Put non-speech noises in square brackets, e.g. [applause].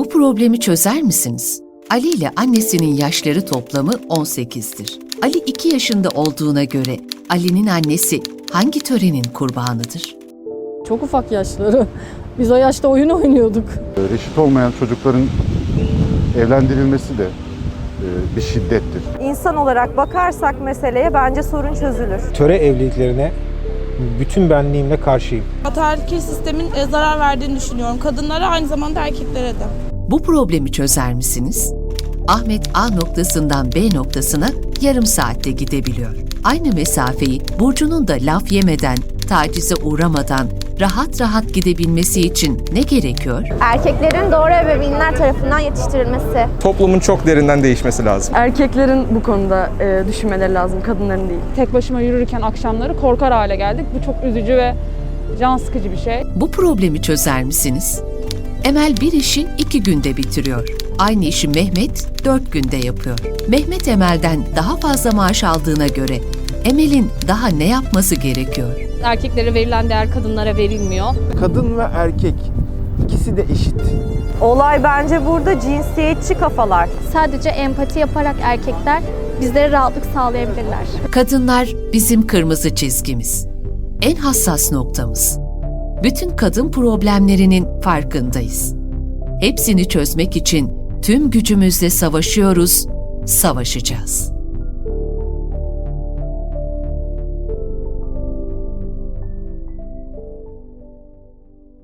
Bu problemi çözer misiniz? Ali ile annesinin yaşları toplamı 18'dir. Ali 2 yaşında olduğuna göre Ali'nin annesi hangi törenin kurbanıdır? Çok ufak yaşları. [laughs] Biz o yaşta oyun oynuyorduk. Reşit olmayan çocukların evlendirilmesi de e, bir şiddettir. İnsan olarak bakarsak meseleye bence sorun çözülür. töre evliliklerine bütün benliğimle karşıyım. Ataerkil sistemin e, zarar verdiğini düşünüyorum. Kadınlara aynı zamanda erkeklere de. Bu problemi çözer misiniz? Ahmet A noktasından B noktasına yarım saatte gidebiliyor. Aynı mesafeyi Burcu'nun da laf yemeden, tacize uğramadan rahat rahat gidebilmesi için ne gerekiyor? Erkeklerin doğru ebeveynler tarafından yetiştirilmesi. toplumun çok derinden değişmesi lazım. Erkeklerin bu konuda e, düşünmeleri lazım, kadınların değil. tek başıma yürürken akşamları korkar hale geldik. Bu çok üzücü ve can sıkıcı bir şey. Bu problemi çözer misiniz? Emel bir işi iki günde bitiriyor. Aynı işi Mehmet dört günde yapıyor. Mehmet Emel'den daha fazla maaş aldığına göre Emel'in daha ne yapması gerekiyor? Erkeklere verilen değer kadınlara verilmiyor. Kadın ve erkek ikisi de eşit. Olay bence burada cinsiyetçi kafalar. Sadece empati yaparak erkekler bizlere rahatlık sağlayabilirler. Kadınlar bizim kırmızı çizgimiz. En hassas noktamız. Bütün kadın problemlerinin farkındayız. Hepsini çözmek için tüm gücümüzle savaşıyoruz, savaşacağız.